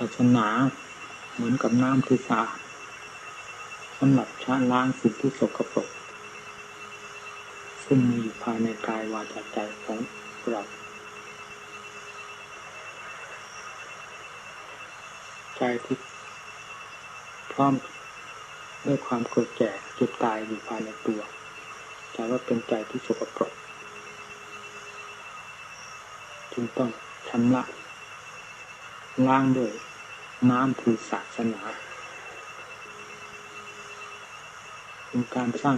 ศาสนาเหมือนกับน้ำที่สะอาดสำหรับชะล้างสิ่งที่สกปรกซึ่งมีอยู่ภายในกายวาจาใจของเราใจที่พร้อมด้วยความเกิดแก่เจ็บตายอยู่ภายในตัวใจว่าเป็นใจที่สกปรกจึงต้องชำระล้างด้วย น้ำคือศาสนาเป็นการสร้าง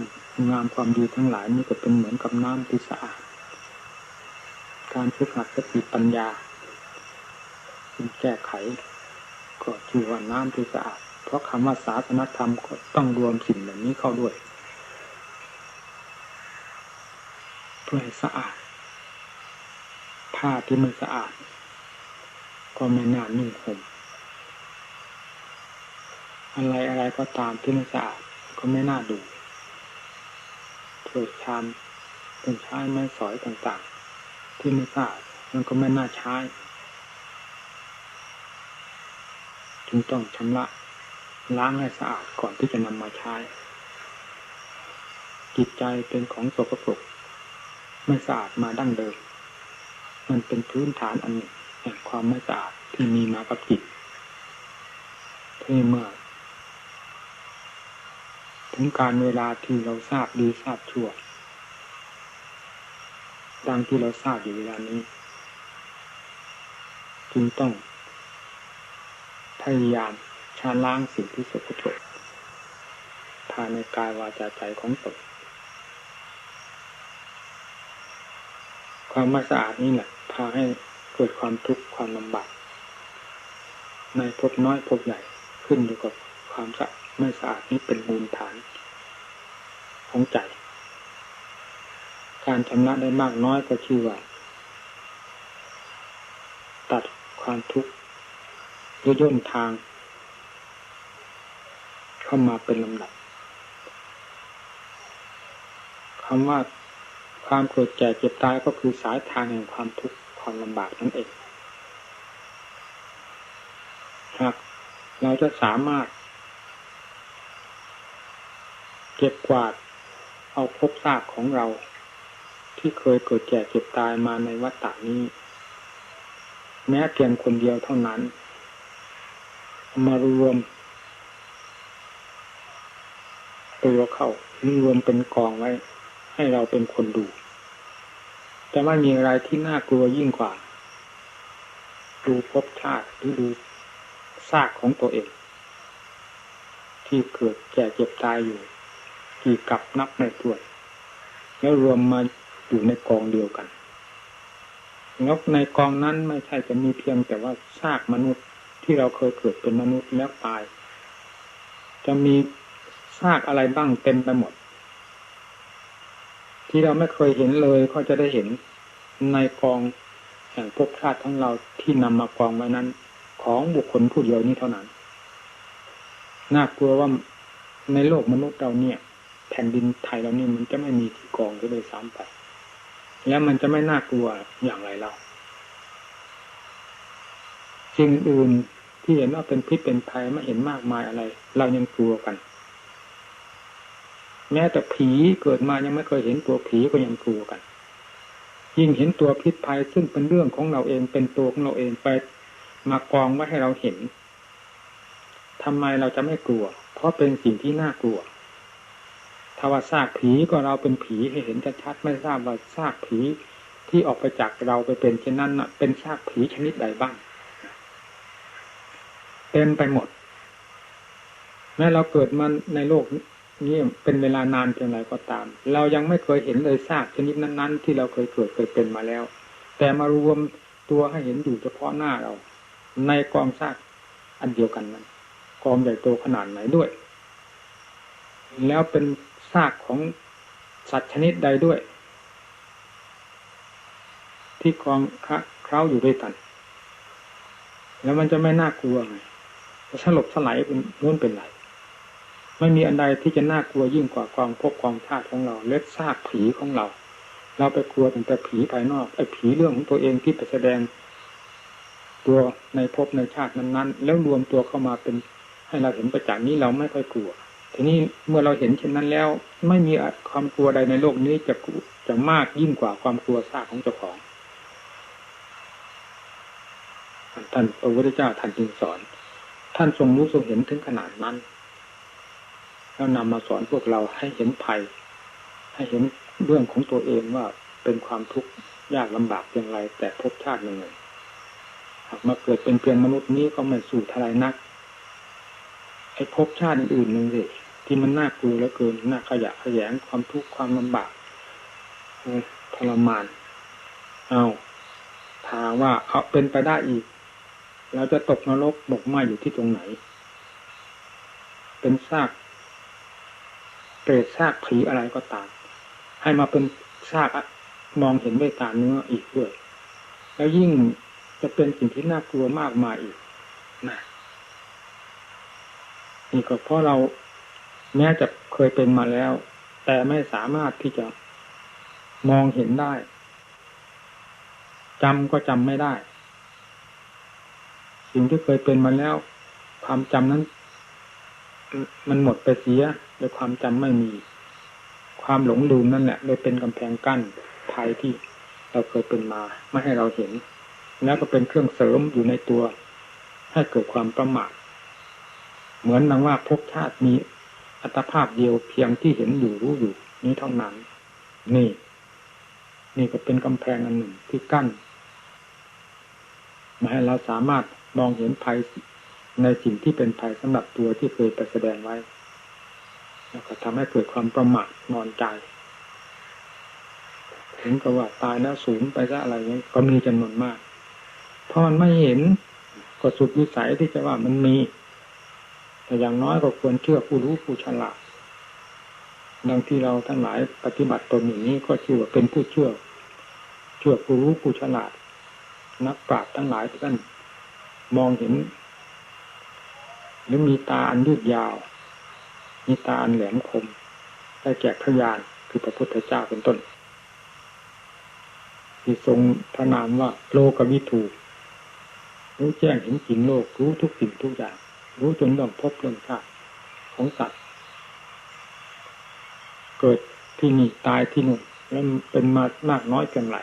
งามความดีทั้งหลายนี่ก็เป็นเหมือนกับน้ำที่สะอาด การฝึกหัดสติปัญญาเป็นแก้ไข ก็ชื่อว่าน้ำที่สะอาด เพราะคำว่าศาสนธรรมก็ต้องรวมสิ่งเหล่านี้เข้าด้วยเพื่อให้สะอาดผ้าที่ไม่สะอาด ก็ไม่น่านุ่งห่ม อะไรอะไรก็ตามที่ไม่สะอาดก็ไม่น่าดูถ้วยชามเป็นใช้ไม้สอยต่างๆ ที่ไม่สะอาดมันก็ไม่น่าใช้จึงต้องชำระล้างให้สะอาดก่อนที่จะนำมาใช้ จิตใจเป็นของสกปรกไม่สะอาดมาดั้งเดิม มันเป็นพื้นฐานอันหนึ่งแห่งความไม่สะอาดที่มีมากับจิตที่เมื่อ ถึงการเวลาที่เราทราบดีทราบชั่วดังที่เราทราบอยู่เวลานี้จึงต้อง พยายามชาล้างสิ่งที่สกปรกภายในกายวาจาใจของตนความไม่สะอาดนี่แหละพาให้เกิดความทุกข์ความลำบากในพบน้อยพบใหญ่ขึ้นอยู่กับความสะ ไม่สะอาดนี้เป็นมูลฐานของใจ การชำระได้มากน้อยก็ชื่อว่า ตัดความทุกข์โย่นทาง เข้ามาเป็นลำดับคำว่าความเกิดแก่เจ็บตายก็คือสายทางแห่งความทุกข์ความลำบากนั่นเองหากเราจะสามารถ เก็บกวาด เอาพบซากของเรา ที่เคยเกิดแก่เจ็บตายมาในวัฏฏานี้ แม้เพียงคนเดียวเท่านั้น มารวมตัวเข้ารวมเป็นกองไว้ ให้เราเป็นคนดูจะไม่มีอะไรที่น่ากลัวยิ่งกว่า ดูภพชาติหรือดูซากของตัวเอง ที่เกิดแก่เจ็บตายอยู่ กี่กับนับในตัวแล้วรวมมาอยู่ในกองเดียวกันแล้วในกองนั้นไม่ใช่จะมีเพียงแต่ว่าซากมนุษย์ที่เราเคยเกิดเป็นมนุษย์แล้วตาย จะมีซากอะไรบ้างเต็มไปหมด ที่เราไม่เคยเห็นเลยก็จะได้เห็นในกองแห่งภพชาติทั้งเราที่นำมากองไว้นั้น ของบุคคลผู้เดียวนี้เท่านั้น น่ากลัวว่าในโลกมนุษย์เราเนี่ย แผ่นดินไทยเรานี่มันจะไม่มีที่กองก็เลยซ้ำไป แล้วมันจะไม่น่ากลัวอย่างไรเราสิ่งอื่นที่เห็นว่าเป็นพิษเป็นภัยไม่เห็นมากมายอะไร เรายังกลัวกัน แม้แต่ผีเกิดมายังไม่เคยเห็นตัวผีก็ยังกลัวกัน ยิ่งเห็นตัวพิษภัยซึ่งเป็นเรื่องของเราเองเป็นตัวของเราเองไปมากองไว้ให้เราเห็นทำไมเราจะไม่กลัว เพราะเป็นสิ่งที่น่ากลัว ถ้าว่าซากผีก็เราเป็นผีให้เห็นชัดๆไม่ทราบว่าซากผีที่ออกไปจากเราไปเป็นเช่นนั้นเป็นซากผีชนิดใดบ้างเต็มไปหมด แม้เราเกิดมาในโลกนี่เป็นเวลานานเพียงไรก็ตาม เรายังไม่เคยเห็นเลยซากชนิดนั้น ๆ ที่เราเคยเกิดเคยเป็นมาแล้ว แต่มารวมตัวให้เห็นอยู่เฉพาะหน้าเรา ในกองซากอันเดียวกันนั้นกองใหญ่โตขนาดไหนด้วย แล้วเป็น ซากของสัตว์ชนิดใดด้วย ที่กองเคล้าอยู่ด้วยกัน แล้วมันจะไม่น่ากลัวไงจะสลบสลายเป็นนู้นเป็นไรไม่มีอันใดที่จะน่ากลัวยิ่งกว่ากองพบกองชาติของเราเล็ดซากผีของเรา เราไปกลัวแต่ผีภายนอกไอ้ผีเรื่องของตัวเองที่ไปแสดง ตัวในภพในชาตินั้นๆ แล้วรวมตัวเข้ามาเป็นให้เราเห็นประจักษ์นี้เราไม่ค่อยกลัว ทีนี้เมื่อเราเห็นเช่นนั้นแล้ว ไม่มีความกลัวใดในโลกนี้จะจะมากยิ่งกว่าความกลัวซากของเจ้าของท่านพระพุทธเจ้าท่านจึงสอน ท่านทรงรู้ทรงเห็นถึงขนาดนั้น แล้วนำมาสอนพวกเราให้เห็นภัย ให้เห็นเรื่องของตัวเองว่าเป็นความทุกข์ยากลำบากอย่างไรแต่พบชาติหนึ่งหากมาเกิดเป็นเพียงมนุษย์นี้ก็ไม่สู่ทลายนักไอ้พบชาติอื่นหนึ่งสิ ที่มันน่ากลัวเหลือเกินน่าขยะขยงความทุกข์ความลำบากทรมาน เอาถามว่าเอาเป็นไปได้อีก เราจะตกนรกบกไหมอยู่ที่ตรงไหน เป็นซากเปรตซากผีอะไรก็ตาม ให้มาเป็นซากมองเห็นด้วยตาเนื้ออีกด้วยแล้วยิ่งจะเป็นสิ่งที่น่ากลัวมากมายอีกนะนี่ก็เพราะเรา แม้จะเคยเป็นมาแล้ว แต่ไม่สามารถที่จะมองเห็นได้จำก็จำไม่ได้ สิ่งที่เคยเป็นมาแล้ว ความจำนั้น มันหมดไปเสียโดยความจำไม่มี ความหลงลืมนั่นแหละเลยเป็นกำแพงกั้นภัยที่เราเคยเป็นมา ไม่ให้เราเห็น แล้วก็เป็นเครื่องเสริมอยู่ในตัว ให้เกิดความประมาทเหมือนนังว่าภพชาติมี อัตภาพเดียวเพียงที่เห็นอยู่รู้อยู่ นี้เท่านั้น นี่ นี่ก็เป็นกำแพงอันหนึ่งที่กั้นมาให้เราสามารถมองเห็นภัยในสิ่งที่เป็นภัยสำหรับตัวที่เคยไปแสดงไว้ แล้วก็ทำให้เกิดความประมาทนอนใจ ถึงกับว่าตายแล้วสูญไปซะอะไรเงี้ยก็มีจำนวนมาก เพราะมันไม่เห็นก็สุดวิสัยที่จะว่ามันมี แต่อย่างน้อยก็ควรเชื่อผู้รู้ผู้ฉลาดดังที่เราทั้งหลายปฏิบัติตนอย่างนี้ก็ชื่อว่าเป็นผู้เชื่อ เชื่อผู้รู้ผู้ฉลาด นักปราชญ์ทั้งหลายท่านมองเห็น หรือมีตาอันยืดยาว มีตาอันแหลมคม ได้แก่พยานคือพระพุทธเจ้าเป็นต้น ที่ทรงพระนามว่าโลกวิถูรู้แจ้งเห็นจริงโลกรู้ทุกสิ่งทุกอย่าง รู้จนเรื่องพบเรื่องชาติของสัตว์ เกิดที่นี่ตายที่นู่นแล้วเป็นมามากน้อยเกินไร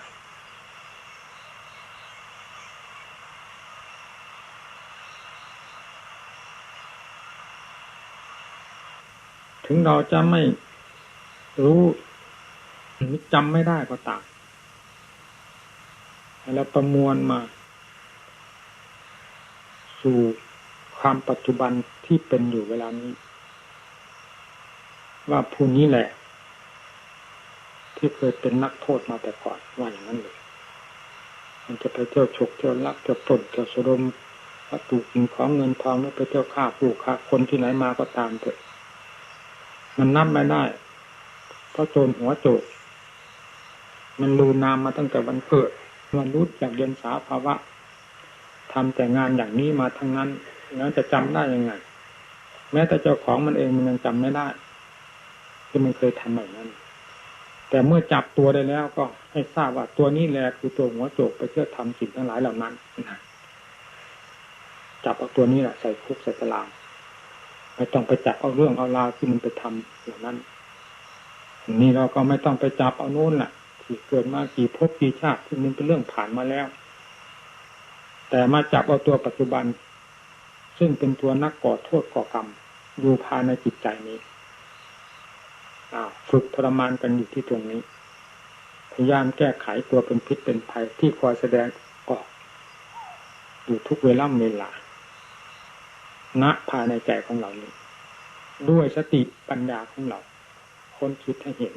ถึงเราจะไม่รู้จำไม่ได้ก็ตามแล้วประมวลมา สู่ ความปัจจุบันที่เป็นอยู่เวลานี้ ว่าผู้นี้แหละ ที่เคยเป็นนักโทษมาแต่ก่อนว่าอย่างนั้นเลย มันจะไปเที่ยวฉกเที่ยวลักเที่ยวปล้นเที่ยวสรมวัตถุสิ่งของเงินทองแล้วไปเที่ยวฆ่าผู้ฆ่าคนที่ไหนมาก็ตามเถอะ มันนับไม่ได้ เพราะโจรหัวโจกมันลืนามมาตั้งแต่วันเกิดมันรู้จากเรียนสาภาวะทำแต่งานอย่างนี้มาทั้งนั้น แล้วจะจำได้ยังไง แม้แต่เจ้าของมันเองมันยังจำไม่ได้ ที่มันเคยทำแบบนั้น แต่เมื่อจับตัวได้แล้วก็ให้ทราบว่าตัวนี้แหละคือตัวหัวโจกไปเชื่อทำสิ่งทั้งหลายเหล่านั้นนะจับเอาตัวนี้แหละใส่คุกใส่ตารางไม่ต้องไปจับเอาเรื่องเอาราวที่มันไปทำเหล่านั้นนี่เราก็ไม่ต้องไปจับเอาโน้นแหละที่เกิดมากี่ภพกี่ชาติที่มันเป็นเรื่องผ่านมาแล้ว แต่มาจับเอาตัวปัจจุบัน ซึ่งเป็นตัวนักก่อโทษก่อกรรมอยู่ภายในจิตใจนี้ฝึกทรมานกันอยู่ที่ตรงนี้ พยายามแก้ไขตัวเป็นพิษเป็นภัยที่คอยแสดงออก อยู่ทุกเวลาเวลาณภายในใจของเรานี้ ด้วยสติปัญญาของเรา คนคิดให้เห็น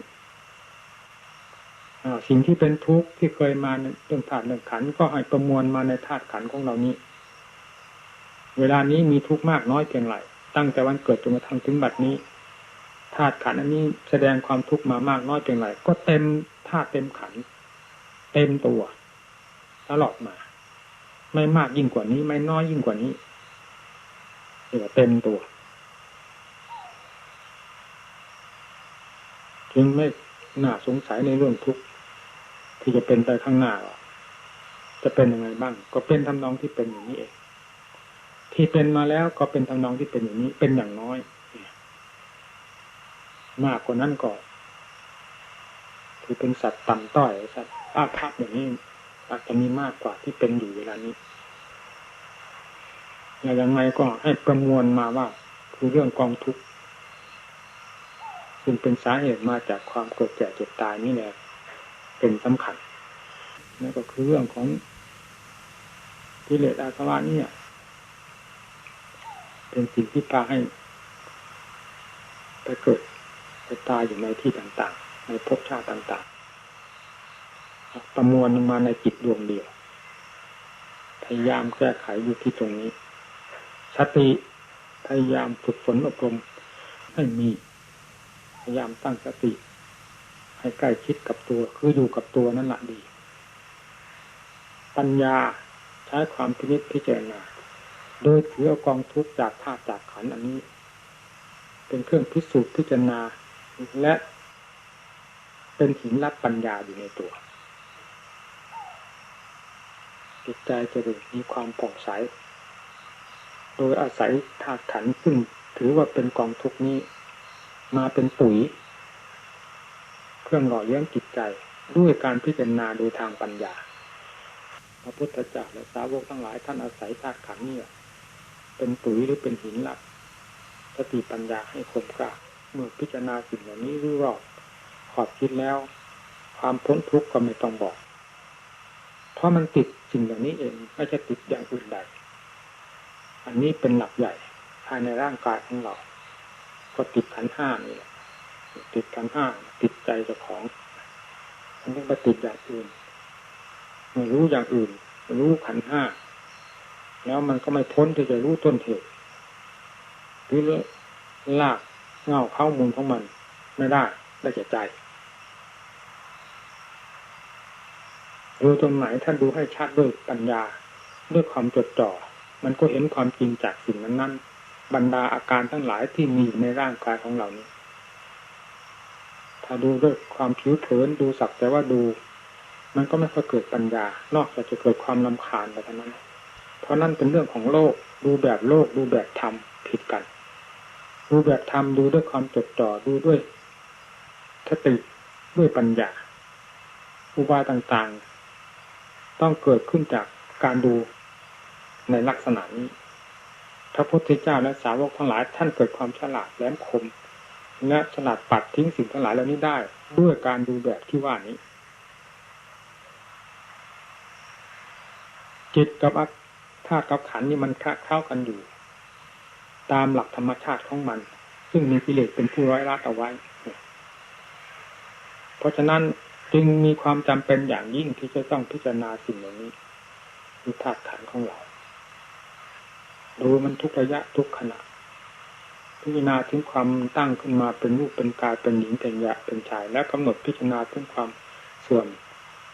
สิ่งที่เป็นทุกข์ที่เคยมาในเรื่องธาตุเรื่องขันก็ให้ประมวลมาในธาตุขันของเรานี้ เวลานี้มีทุกข์มากน้อยเพียงไรตั้งแต่วันเกิดจนกระทั่งถึงบัดนี้ธาตุขันอันนี้แสดงความทุกข์มามากน้อยเพียงไรก็เต็มธาตุเต็มขัน เต็มตัวตลอดมา ไม่มากยิ่งกว่านี้ ไม่น้อยยิ่งกว่านี้เรียกว่าเต็มตัวจึงไม่น่าสงสัยในเรื่องทุกข์ที่จะเป็นไปข้างหน้าจะเป็นยังไงบ้าง ก็เป็นทำนองที่เป็นอย่างนี้เอง ที่เป็นมาแล้วก็เป็นทำนองที่เป็นอย่างนี้ เป็นอย่างน้อย มากกว่านั้นก็คือเป็นสัตว์ต่ำต้อยสัตว์อาภัพอย่างนี้อาจจะมีมากกว่าที่เป็นอยู่เวลานี้อย่างยังไงก็ให้ประมวลมาว่า คือเรื่องกองทุกข์ซึ่งเป็นสาเหตุมาจากความเกิดแก่เจ็บตายนี่แหละเป็นสำคัญนั่นก็คือเรื่องของกิเลสอาสวะนี่ เป็นสิ่งที่พาให้ไปเกิดไปตายอยู่ในที่ต่างๆ ในภพชาติต่างๆ ประมวลลงมาในจิตดวงเดียว พยายามแก้ไขอยู่ที่ตรงนี้ สติพยายามฝึกฝนอบรมให้มี พยายามตั้งสติ ให้ใกล้ชิดกับตัว คืออยู่กับตัวนั่นแหละดี ปัญญาใช้ความพินิจพิจารณา โดยถือเอากองทุกจากธาตุจากขันอันนี้ เป็นเครื่องพิสูจน์พิจารณา และเป็นหินรับปัญญาอยู่ในตัว จิตใจจะมีความผ่องใส โดยอาศัยธาตุขันซึ่งถือว่าเป็นกองทุกนี้ มาเป็นปุ๋ย เครื่องหล่อเลี้ยงจิตใจด้วยการพิจารณาโดยทางปัญญา พระพุทธเจ้าและสาวกทั้งหลายท่านอาศัยธาตุขันธ์นี่ เป็นปุ๋ยหรือเป็นหินหลักสติปัญญาให้คมกล้าเมื่อพิจารณาสิ่งเหล่านี้รู้รอบขอบคิดแล้ว ความพ้นทุกข์ก็ไม่ต้องบอก เพราะมันติดสิ่งเหล่านี้เองไม่จะติดอย่างอื่นใดอันนี้เป็นหลักใหญ่ภายในร่างกายของเรา ก็ติดขันห้านี่แหละติดขันห้าติดใจเจ้าของมันต้องไปติดอย่างอื่นไม่รู้อย่างอื่น รู้ขันห้า แล้วมันก็ไม่พ้นที่จะรู้ต้นเหตุหรือลากเงาเข้ามูลของมันไม่ได้ได้แก่ใจดูตรงไหนท่านดูให้ชัดด้วยปัญญาด้วยความจดจ่อ มันก็เห็นความจริงจากสิ่งนั้นนั้นบรรดาอาการทั้งหลายที่มีในร่างกายของเรานี้ ถ้าดูด้วยความผิวเผินดูสักแต่ว่าดู มันก็ไม่ค่อยเกิดปัญญานอกจากจะเกิดความลำคาญไปเท่านั้น ราะนั่นเป็นเรื่องของโลก ดูแบบโลก ดูแบบธรรมผิดกัน ดูแบบธรรมดูด้วยความจดจ่อดูด้วยสติด้วยปัญญาอุบายต่างๆ ต้องเกิดขึ้นจากการดูในลักษณะนี้พระพุทธเจ้าและสาวกทั้งหลายท่านเกิดความฉลาดแหลมคมและฉลาดปัดทิ้งสิ่งทั้งหลายเหล่านี้ได้ ด้วยการดูแบบที่ว่านี้ จิตกับ ธาตุกับขันนี่มันคเข้ากันอยู่ ตามหลักธรรมชาติของมัน ซึ่งมีกิเลสเป็นผู้ร้อยรัดเอาไว้ เพราะฉะนั้นจึงมีความจำเป็นอย่างยิ่งที่จะต้องพิจารณาสิ่งเหล่านี้คือธาตุขันของเรา ดูมันทุกระยะทุกขณะ พิจารณาถึงความตั้งขึ้นมาเป็นรูปเป็นกายเป็นหญิงเป็นยะเป็นชาย และกำหนดพิจารณาถึงความส่วน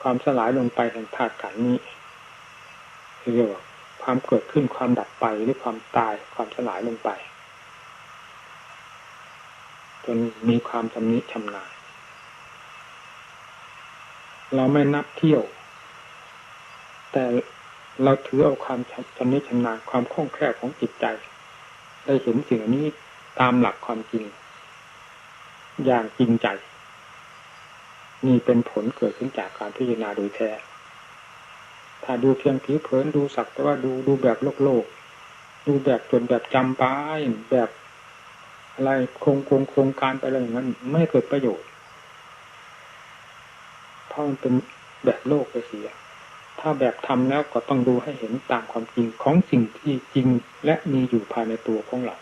ความสลายลงไปแห่งธาตุขันนี้เรียกว่า ความเกิดขึ้นความดับไปหรือความตายความสลายลงไป จนมีความชำนิชำนาญเราไม่นับเที่ยว แต่เราถือเอาความชำนิชำนาญความคล่องแคล่วของจิตใจ ได้เห็นสิ่งนี้ตามหลักความจริง อย่างจริงใจนี่เป็นผลเกิดขึ้นจากการพิจารณาโดยแท้ ถ้าดูเพียงผิวเผินดูสักแต่ว่าดูดูแบบโลกโลก ดูแบบจนแบบจำป้ายแบบอะไรโครงโครงโครงการไปอะไรอย่างนั้น ไม่เกิดประโยชน์เพราะมันเป็นแบบโลกไปเสีย ถ้าแบบทำแล้วก็ต้องดูให้เห็นตามความจริงของสิ่งที่จริงและมีอยู่ภายในตัวของเรา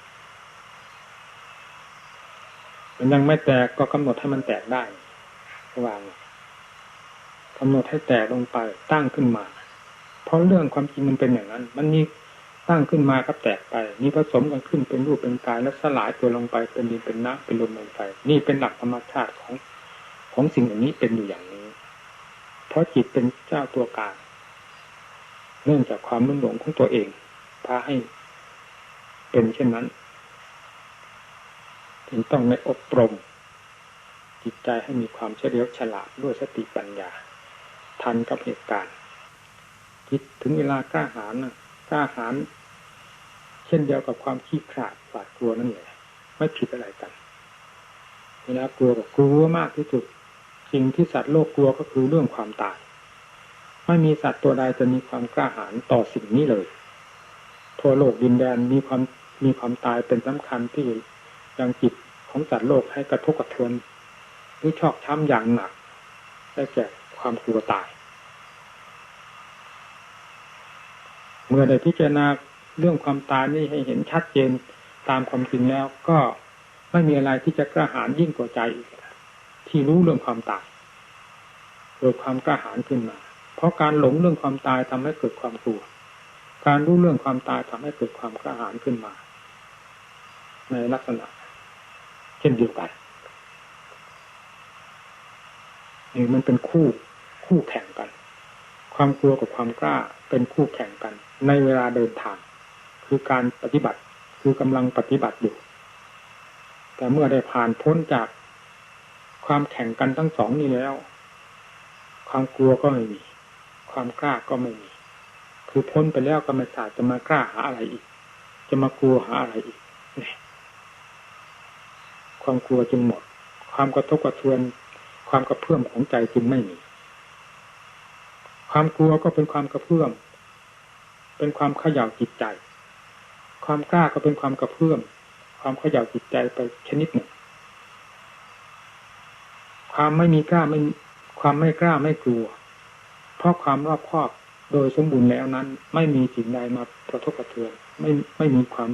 มันยังไม่แตกก็กำหนดให้มันแตกได้วางกำหนดให้แตกลงไปตั้งขึ้นมา ราะเรื่องความจริงมันเป็นอย่างนั้น มันมีตั้งขึ้นมาก็แตกไป มีผสมกันขึ้นเป็นรูปเป็นกายแล้วสลายตัวลงไปเป็นดินเป็นน้ำเป็นลมเป็นไฟ นี่เป็นหลักธรรมชาติของของสิ่งอย่างนี้เป็นอยู่อย่างนี้ เพราะจิตเป็นเจ้าตัวการเนื่องจากความรุ่มหลงของตัวเองพาให้เป็นเช่นนั้นจึงต้องในอบรม จิตใจให้มีความเฉลียวฉลาดด้วยสติปัญญา ทันกับเหตุการณ์ คิดถึงเวลากล้าหาญนะกล้าหาญเช่นเดียวกับความขี้ขลาดหวาดกลัวนั่นแหละไม่ผิดอะไรกันเวลากลัวกับกลัวมากที่สุด สิ่งที่สัตว์โลกกลัวก็คือเรื่องความตาย ไม่มีสัตว์ตัวใดจะมีความกล้าหาญต่อสิ่งนี้เลย ทั่วโลกดินแดนมีความมีความตายเป็นสำคัญที่ยังจิตของสัตว์โลกให้กระทบกระเทือนหรือชอกช้ำอย่างหนักได้แก่ความกลัวตาย มื่อได้พิจารณาเรื่องความตายนี่ให้เห็นชัดเจนตามความจริงแล้ว ก็ไม่มีอะไรที่จะกระหายยิ่งกว่าใจอีกที่รู้เรื่องความตายเกิดความกระหายขึ้นมา เพราะการหลงเรื่องความตายทำให้เกิดความกลัว การรู้เรื่องความตายทำให้เกิดความกระหายขึ้นมา ในลักษณะ เช่นเดียวกันนี่มันเป็นคู่คู่แข่งกัน ความกลัวกับความกล้าเป็นคู่แข่งกัน ในเวลาเดินทาง คือการปฏิบัติคือกำลังปฏิบัติอยู่ แต่เมื่อได้ผ่านพ้นจากความแข่งกันทั้งสองนี้แล้ว ความกลัวก็ไม่มี ความกล้าก็ไม่มี คือพ้นไปแล้วก็ไม่สาจะมากล้าหาอะไรอีก จะมากลัวหาอะไรอีกความกลัวจึงหมด ความกระทบกระเทือน ความกระเพื่อมของใจจึงไม่มี ความกลัวก็เป็นความกระเพื่อม เป็นความขย่าจิตใจ ความกล้าก็เป็นความกระเพื่อม ความขย่าจิตใจไปชนิดหนึ่ง ความไม่มีกล้าไม่ความไม่กล้าไม่กลัว เพราะความรอบคอบโดยสมบูรณ์แล้วนั้น ไม่มีสิ่งใดมากระทบกระเทือนไม่ไม่มีความ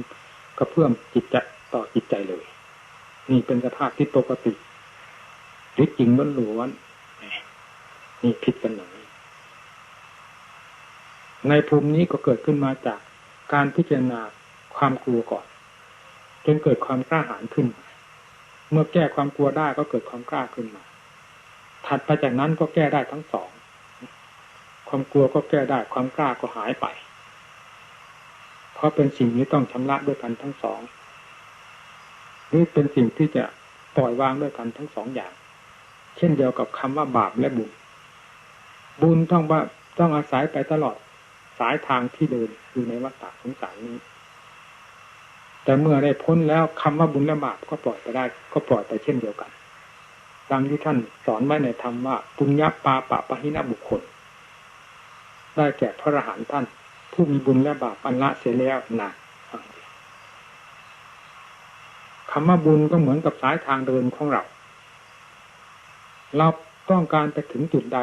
กระเพื่อมจิตใจต่อจิตใจเลย นี่เป็นสภาพที่ปกติหรือจริงล้วนๆนี่ผิดกันหน่อย ในภูมินี้ก็เกิดขึ้นมาจากการพิจารณาความกลัวก่อน จนเกิดความกล้าหาญขึ้น เมื่อแก้ความกลัวได้ก็เกิดความกล้าขึ้นมา ถัดไปจากนั้นก็แก้ได้ทั้งสอง ความกลัวก็แก้ได้ความกล้าก็หายไป เพราะเป็นสิ่งนี้ต้องชำระด้วยกันทั้งสองนี่เป็นสิ่งที่จะปล่อยวางด้วยกันทั้งสองอย่าง เช่นเดียวกับคำว่าบาปและบุญ บุญต้องว่าต้องอาศัยไปตลอด สายทางที่เดินอยู่ในวัฏฏะสงสารนี้ แต่เมื่อได้พ้นแล้วคำว่าบุญและบาปก็ปล่อยไปได้ ก็ปล่อยไปเช่นเดียวกัน ดังที่ท่านสอนไว้ในธรรมว่าปุญญาปาปะปะหินะบุคคล ได้แก่พระอรหันต์ท่าน ผู้มีบุญและบาปอันละเสียแล้วนะคำว่าบุญก็เหมือนกับสายทางเดินของเรา เราต้องการไปถึงจุดใด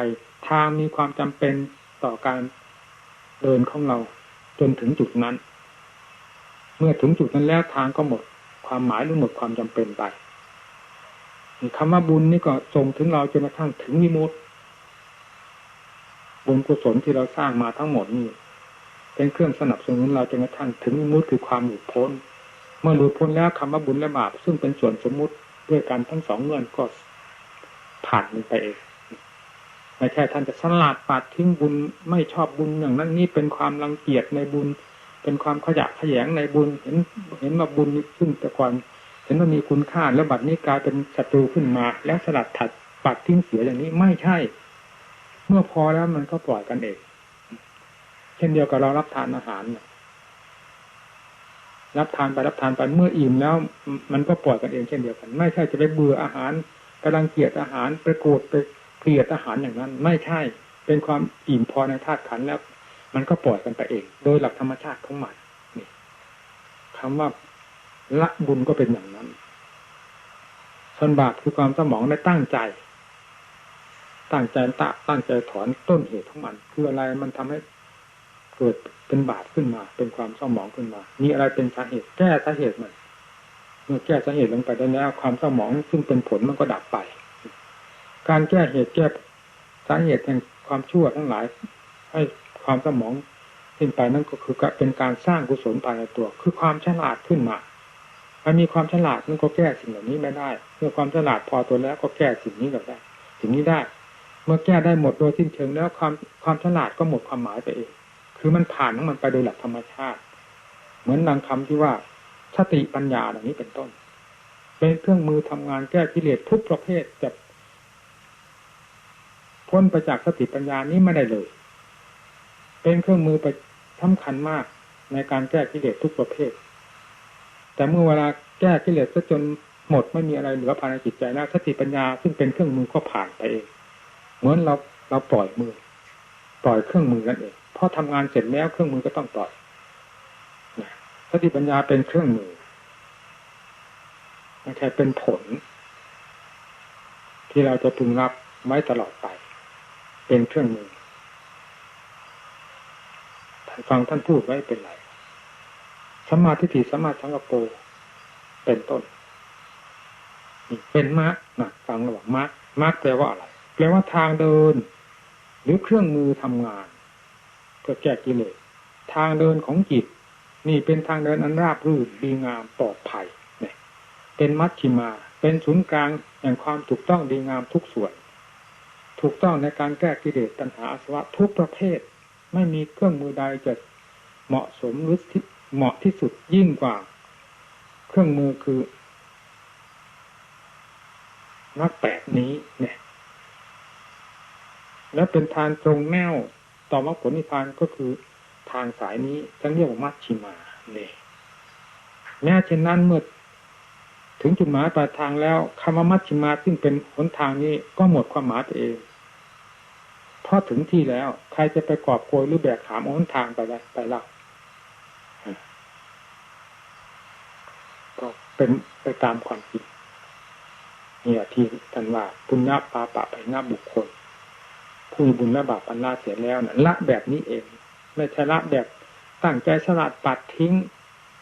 ทางมีความจำเป็นต่อการ เดินของเราจนถึงจุดนั้น เมื่อถึงจุดนั้นแล้วทางก็หมด ความหมายหรือหมดความจำเป็นไปคำว่าบุญนี่ก็ส่งถึงเราจนกระทั่งถึงวิมุตติบุญกุศลที่เราสร้างมาทั้งหมดนี่เป็นเครื่องสนับสนุนเราจนกระทั่งถึงวิมุตติคือความหลุดพ้น เมื่อหลุดพ้นแล้วคำว่าบุญและบาปซึ่งเป็นส่วนสมมุติด้วยกันทั้งสองเงื่อนก็ผ่านมันไปเอง ไม่ใช่ท่านจะสลัดปัดทิ้งบุญไม่ชอบบุญอย่างนั้นนี่เป็นความรังเกียจในบุญ เป็นความขยะขยงในบุญเห็นเห็นว่าบุญซึ่งแต่ก่อนเห็นว่ามีคุณค่าแล้วบัดนี้กลายเป็นศัตรูขึ้นมา แล้วสลัดถัดปัดทิ้งเสียอย่างนี้ไม่ใช่ เมื่อพอแล้วมันก็ปล่อยกันเองเช่นเดียวกับเรารับทานอาหารรับทานไปรับทานไปเมื่ออิ่มแล้ว มันก็ปล่อยกันเองเช่นเดียวกัน ไม่ใช่จะไปเบื่ออาหารกำลังเกลียดอาหารไปโกรธไป ลียดอาหารอย่างนั้น ไม่ใช่เป็นความอิ่มพอในธาตุขันแล้ว มันก็ปล่อยกันไปเอง โดยหลักธรรมชาติของมันนี่คำว่าละบุญก็เป็นอย่างนั้นส่วนบาปคือความสมองได้ตั้งใจ ตั้งใจตะตั้งใจถอนต้นเหตุของมัน คืออะไรมันทำให้เกิดเป็นบาปขึ้นมา เป็นความเศร้าหมองขึ้นมามีอะไรเป็นสาเหตุแก้สาเหตุมันเมื่อแก้สาเหตุลงไปได้แล้วความเศร้าหมองซึ่งเป็นผลมันก็ดับไป การแก้เหตุแก้สาเหตุแห่งความชั่วทั้งหลาย ให้ความสมองขึ้นไปนั่นก็คือเป็นการสร้างกุศลภายในตัว คือความฉลาดขึ้นมาถ้ามีความฉลาดนั่นก็แก้สิ่งเหล่านี้ไม่ได้ เมื่อความฉลาดพอตัวแล้วก็แก้สิ่งนี้ก็ได้สิ่งนี้ได้ เมื่อแก้ได้หมดโดยสิ้นเชิงแล้วความความฉลาดก็หมดความหมายไปเอง คือมันผ่านของมันไปโดยหลักธรรมชาติ เหมือนดังคำที่ว่าสติปัญญาอย่างนี้เป็นต้น เป็นเครื่องมือทำงานแก้กิเลสทุกประเภทจะ พ้นไปจากสติปัญญานี้ไม่ได้เลย เป็นเครื่องมือไปสำคัญมากในการแก้กิเลสทุกประเภท แต่เมื่อเวลาแก้กิเลสซะจนหมดไม่มีอะไรเหลือภายในจิตใจแล้วสติปัญญาซึ่งเป็นเครื่องมือก็ผ่านไปเองเหมือนเราเราปล่อยมือ ปล่อยเครื่องมือนั่นเองพอทำงานเสร็จแล้วเครื่องมือก็ต้องปล่อยสติปัญญาเป็นเครื่องมือไม่ใช่เป็นผล ที่เราจะพึงรับไว้ตลอดไป เป็นเครื่องมือฟังท่านพูดไว้เป็นไรสมาธิถิสมาสังกโปเป็นต้นเป็นมรรคนะฟังระหว่างมรรคมรรคแปลว่าอะไรแปลว่าทางเดิน หรือเครื่องมือทำงานเพื่อแก้กิเลสทางเดินของจิต นี่เป็นทางเดินอันราบรื่นดีงามปลอดภัยเนี่ยเป็นมัชชิมา เป็นศูนย์กลางแห่งความถูกต้องดีงามทุกส่วน ถูกต้องในการแก้กิเลสตัณหาอาสวะทุกประเภท ไม่มีเครื่องมือใดจะเหมาะสมหรือเหมาะที่สุดยิ่งกว่า เครื่องมือคือนักแปดนี้เนี่ย แล้วเป็นทางตรงแนวต่อมรรคผลนิพพานก็คือทางสายนี้จะเรียกว่ามัชชิมาเนี่ยแม้เช่นนั้นเมื่อถึงจุดหมายปลายทางแล้วคำว่ามัชชิมาซึ่งเป็นหนทางนี้ก็หมดความหมายไปเอง เพราะถึงที่แล้ว ใครจะไปกอบโกยหรือแบกขามหนทางไปได้ไปล่าก็เป็นไปตามความจริงเนี่ยที่ท่านว่าปุญญาปาปะไปหน้าบุคคลผู้มีบุญและบาปอันละเสียแล้วนะละแบบนี้เอง ไม่ใช่ละแบบตั้งใจสลัดปัดทิ้ง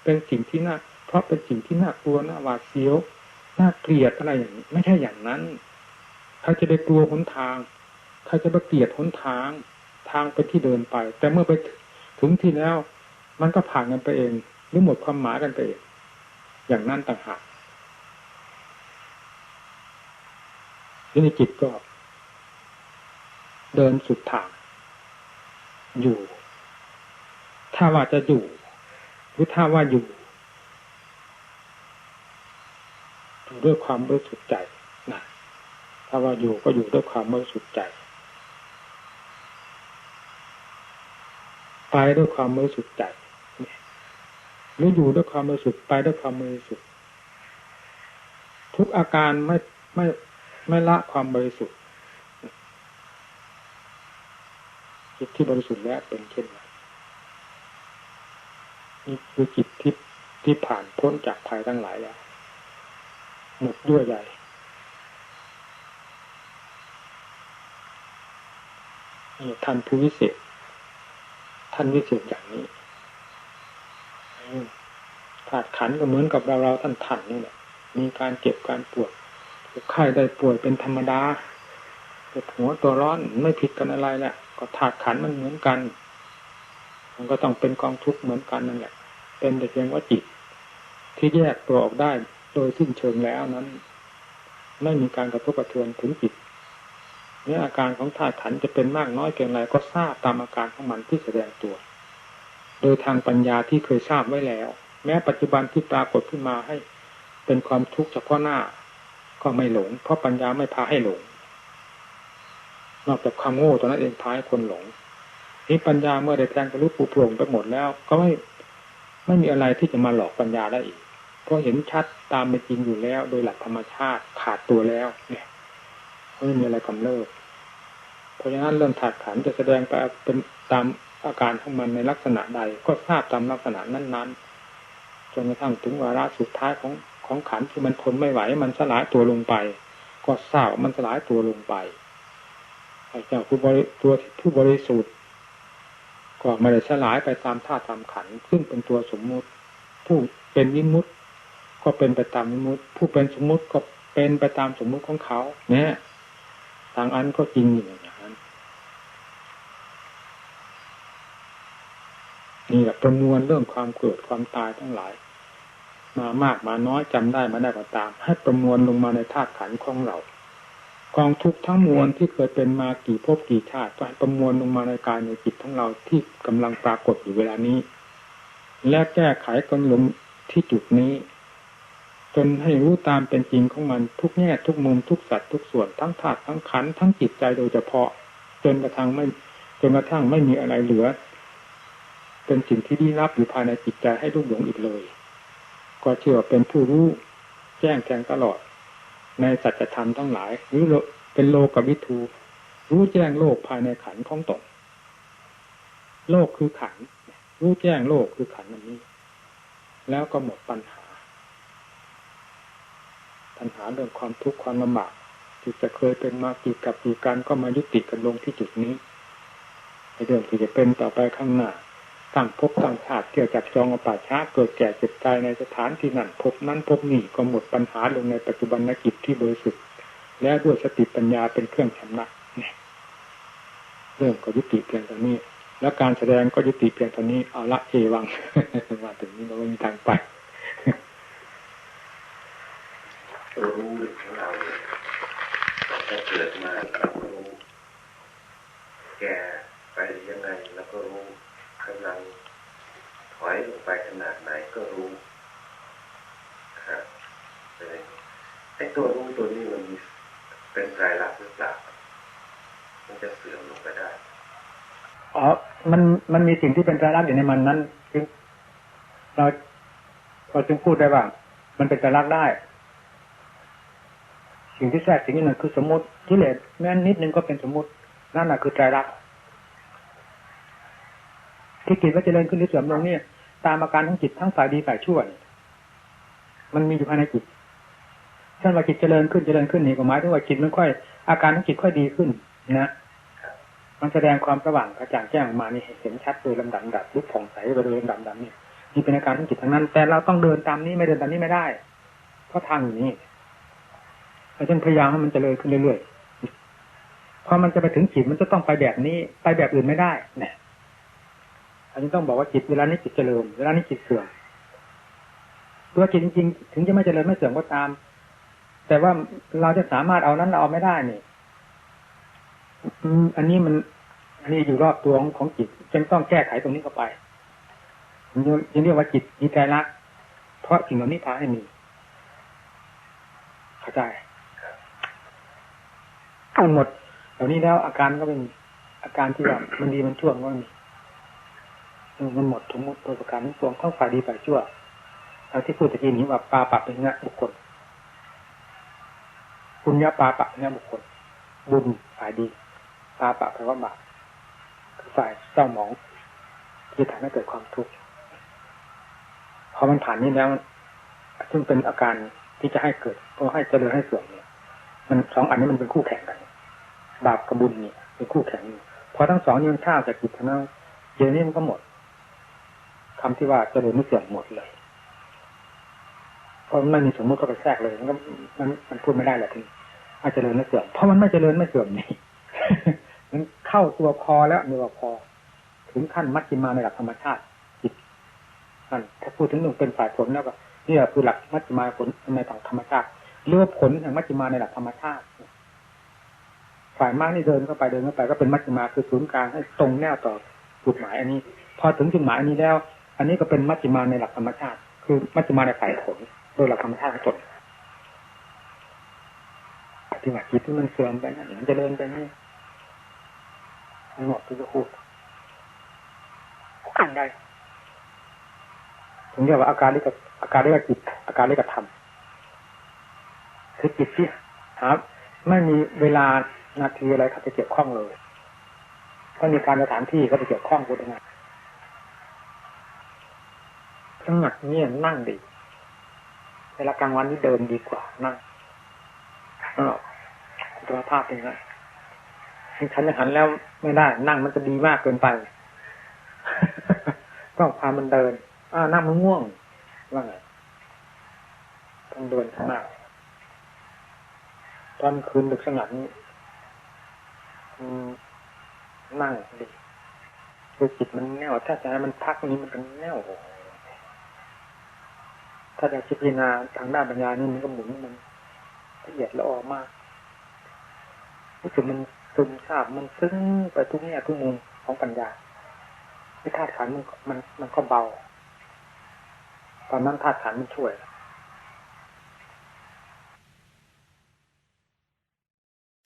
เป็นสิ่งที่น่าเพราะเป็นสิ่งที่น่ากลัวน่าหวาดเสียวน่าเกลียดอะไรอย่างนี้ ไม่ใช่อย่างนั้นใครจะไปกลัวหนทาง ใครจะไปเกลียดหนทางทางไปที่เดินไป แต่เมื่อไปถึงที่แล้ว มันก็ผ่านกันไปเอง หรือหมดความหมายกันไปเองอย่างนั้นต่างหากที่ในจิตก็ เดินสุดทาง อยู่ ถ้าว่าจะอยู่หรือถ้าว่าอยู่อยู่ด้วยความบริสุทธิ์ใจนะถ้าว่าอยู่ก็อยู่ด้วยความบริสุทธิ์ใจ ไปด้วยความบริสุทธิ์ใจหรืออยู่ด้วยความบริสุทธิ์ไปด้วยความบริสุทธิ์ทุกอาการไม่ไม่ไม่ละความบริสุทธิ์จิตที่บริสุทธิ์แล้วเป็นเช่นไรนี่คือจิตที่ที่ผ่านพ้นจากภัยทั้งหลายแล้วหมดด้วยใหญ่ท่านผู้วิเศษ ท่านวิเศษอย่างนี้ถาดขันก็เหมือนกับเราเราท่านท่านนี่แหละมีการเจ็บการปวดไข้ได้ป่วยเป็นธรรมดาปวดหัวตัวร้อนไม่ผิดกันอะไรแหละก็ถาดขันมันเหมือนกัน มันก็ต้องเป็นกองทุกข์เหมือนกันนั่นแหละ เป็นแต่เพียงว่าจิต ที่แยกตัวออกได้โดยสิ้นเชิงแล้วนั้น ไม่มีการกระทบกระเทือนถึงจิต นี่อาการของธาตุขันจะเป็นมากน้อยเพียงไรก็ทราบตามอาการของมันที่แสดงตัว โดยทางปัญญาที่เคยทราบไว้แล้ว แม้ปัจจุบันที่ปรากฏขึ้นมาให้ เป็นความทุกข์เฉพาะหน้า ก็ไม่หลง เพราะปัญญาไม่พาให้หลง นอกจากความโง่ตอนนั้นเองพาให้คนหลงนี่ปัญญาเมื่อได้แทงทะลุปูโปร่งไปหมดแล้ว ก็ไม่ไม่มีอะไรที่จะมาหลอกปัญญาได้อีกเพราะเห็นชัดตามเป็นจริงอยู่แล้ว โดยหลักธรรมชาติขาดตัวแล้ว เนี่ยไม่มีอะไรกำเริบ ราะฉะนั้นเรื่องถาดขันจะแสดงไปเป็นตามอาการของมันในลักษณะใด ก็ทราบตามลักษณะนั้นๆจนกระทั่งถึงวาระสุดท้ายของของขันที่มันทนไม่ไหวมันสลายตัวลงไป ก็ทราบมันสลายตัวลงไปไอ้เจ้าผู้บริตัวผู้บริสุทธิ์ก็ไม่ได้สลายไปตามธาตุตามขันซึ่งเป็นตัวสมมุติ ผู้เป็นวิมุตก็เป็นไปตามวิมุตผู้เป็นสมมุติก็เป็นไปตามสมมุติของเขา เนี่ยทางอันก็จริงอย่าง นี่แหละประมวลเรื่องความเกิดความตายทั้งหลาย มามากมาน้อยจำได้มาได้ก็ตาม ให้ประมวลลงมาในธาตุขันของเรา กองทุกทั้งมวลที่เคยเป็นมากี่ภพกี่ชาติก็ให้ประมวลลงมาในกายในจิตของเราที่กำลังปรากฏอยู่เวลานี้ และแก้ไขกันลงที่จุดนี้ จนให้รู้ตามเป็นจริงของมันทุกแง่ทุกมุมทุกสัตว์ทุกส่วนทั้งธาตุทั้งขันทั้งจิตใจโดยเฉพาะ จนกระทั่งไม่จนกระทั่งไม่มีอะไรเหลือ เป็นสิ่งที่ลี้ลับอยู่ภายในจิตใจให้รุ่งหลงอีกเลย ก็เชื่อเป็นผู้รู้แจ้งแทงตลอด ในสัจธรรมทั้งหลายหรือเป็นโลกวิทูรู้แจ้งโลกภายในขันของตนโลกคือขันรู้แจ้งโลกคือขันอันนี้ แล้วก็หมดปัญหาปัญหาเรื่องความทุกข์ความลำบากที่จะเคยเป็นมากี่กับกี่การก็มายุติกันลงที่จุดนี้ในเรื่องที่จะเป็นต่อไปข้างหน้า ตั้งพบตั้งชาติเกี่ยวจับจองอป่าช้าเกิดแก่เจ็บตายในสถานที่นั้นพบนั้นพบนี่ก็หมดปัญหาลงในปัจจุบันนกิจที่บริสุทธิ์และด้วยสติปัญญาเป็นเครื่องชำระเรื่องก็ยุติเพียงเท่านี้ แล้วการแสดงก็ยุติเพียงเท่านี้เอาละเอวังมาถึงนี้เราไม่มีทางไปรู้ของเราถ้าเกิดมาเราก็รู้ แก่ไปยังไงเราก็รู้กำลังถ อยลงไปขนาดไหนก็รู้ครับเลยไอ้ตัวรู้ตัวนี้มันมีเป็นไตรลักษณ์หรือเปล่ามันจะเสื่อมลงไปได้อ๋อ มัน มันมีสิ่งที่เป็นไตรลักษณ์อยู่ในมันนั้นจึงเราเราจึงพูดได้ว่า มันเป็นไตรลักษณ์ได้ สิ่งที่แทรกสิ่งนี้นั่นคือสมมติกิเลสแม้นนิดนึงก็เป็นสมมติ นั่นแหะคือไตรลักษณ์ที่จิตว่าเจริญขึ้นหรือเสื่อมลงเนี่ย ตามอาการของจิตทั้งฝ่ายดีฝ่ายชั่วมันมีอยู่ภายในจิตท่านว่าจิตเจริญขึ้นเจริญขึ้นนี่ก็หมายถึงว่าจิตมันค่อย อาการของจิตค่อยดีขึ้นนะมันแสดงความสว่างกระจ่างแจ้งออกมานี่เห็นชัดโดยลำดับดับลุกผ่องใสไปโดยลำดับดับนี่นี่เป็นอาการของจิตทั้งนั้น แต่เราต้องเดินตามนี้ไม่เดินตามนี้ไม่ได้ เพราะทางอยู่นี่เราจึงพยายามให้มันเจริญขึ้นเรื่อยๆพอมันจะไปถึงจิตมันจะต้องไปแบบนี้ ไปแบบอื่นไม่ได้เนี่ย อันนี้ต้องบอกว่าจิตเวลานี้จิตเจริญ เวลานี้จิตเสื่อมตัวจิตจริงๆ ถึงจะไม่เจริญไม่เสื่อมก็ตาม แต่ว่าเราจะสามารถเอานั้นเราเอาไม่ได้นี่อันนี้มัน อันนี้อยู่รอบตัวของของจิตจึงต้องแก้ไขตรงนี้เข้าไปยังเรียกว่าจิตมีใจรักเพราะสิ่งเหล่านี้พาให้มี เข้าใจทั้งหมดเหล่านี้แล้วอาการก็เป็นอาการที่ว่ามันดีมันชั่วก็มี มันหมดทั้งหมดตัวประการทั้งปวงทั้งฝ่ายดีฝ่ายชั่วเราที่พูดตะกี้นี้ว่าปาปะเป็นงะบุคคลบุญญาปาปะเป็นงะบุคคลบุญฝ่ายดีปาปะแปลว่าบาปคือฝ่ายเศร้าหมองที่ทำให้เกิดความทุกข์พอมันผ่านนี้แล้วซึ่งเป็นอาการที่จะให้เกิดก็ให้เจริญให้เสื่อมเนี่ย มันสองอันนี้มันเป็นคู่แข่งกัน บาปกับบุญเนี่ยเป็นคู่แข่งพอทั้งสองนี้มันข้าวจากจิตทั้งนั้นเดี๋ยวนี้มันก็หมด คำที่ว่าเจริญไม่เสื่อมหมดเลยเพราะมันไม่มีสมมติก็ไปแทรกเลยมันก็มันมันพูดไม่ได้แหละทีอาจเจริญไม่เสื่อมเพราะมันไม่เจริญไม่เสื่อมนี่มันเข้าตัวพอแล้วนี่ว่าพอ ถึงขั้นมัชฌิมาในหลักธรรมชาติจิตนั่นถ้าพูดถึงหนึ่งเป็นฝ่ายผลแล้วก็นี่คือหลักมัชฌิมาผลในทางธรรมชาติเรียกว่าผลแห่งมัชฌิมาในหลักธรรมชาติฝ่ายมากนี่เดินเข้าไปเดินเข้าไปก็เป็นมัชฌิมาคือศูนย์กลางให้ตรงแนวต่อจุดหมายอันนี้ พอถึงจุดหมายอันนี้แล้ว อันนี้ก็เป็นมัชฌิมาในหลักธรรมชาติ คือมัชฌิมาในฝ่ายผลโดยหลักธรรมชาติของตนที่ว่าจิตที่มันเสื่อมไปนั่นมันจะเดินไปนี่ทั้งหมดที่จะพูดอ่านได้ถึงเรียกว่าอาการเรียกอาการเรียกจิต อาการเรียกธรรมคือจิตที่หาไม่มีเวลานาทีอะไรเขาจะเกี่ยวข้องเลยถ้ามีการสถานที่ก็จะเกี่ยวข้องกันยังไง สงัดเนี่ยนั่งดีเวลากลางวันนี่เดินดีกว่านั่งตัวภาพเป็นไงฉันจะหันแล้วไม่ได้ นั่งมันจะดีมากเกินไปต้องพามันเดินอ่านั่งมันง่วงว่าไงต้องเดินข้างหน้าตอนคืนดึกสงัดนี้นั่งดีคือจิตมันแน่วถ้าจะให้มันพักนี้มันก็แน่ว ถ้าเราพิจารณาทางด้านปัญญานี่มันก็หมุนมันละเอียดละออมากรู้สึกมันซึมซาบมันซึ้งไปทุกแง่ทุกมุมของปัญญาที่ธาตุขันมันมันมันก็เบา ตอนนั้นธาตุขันมันช่วย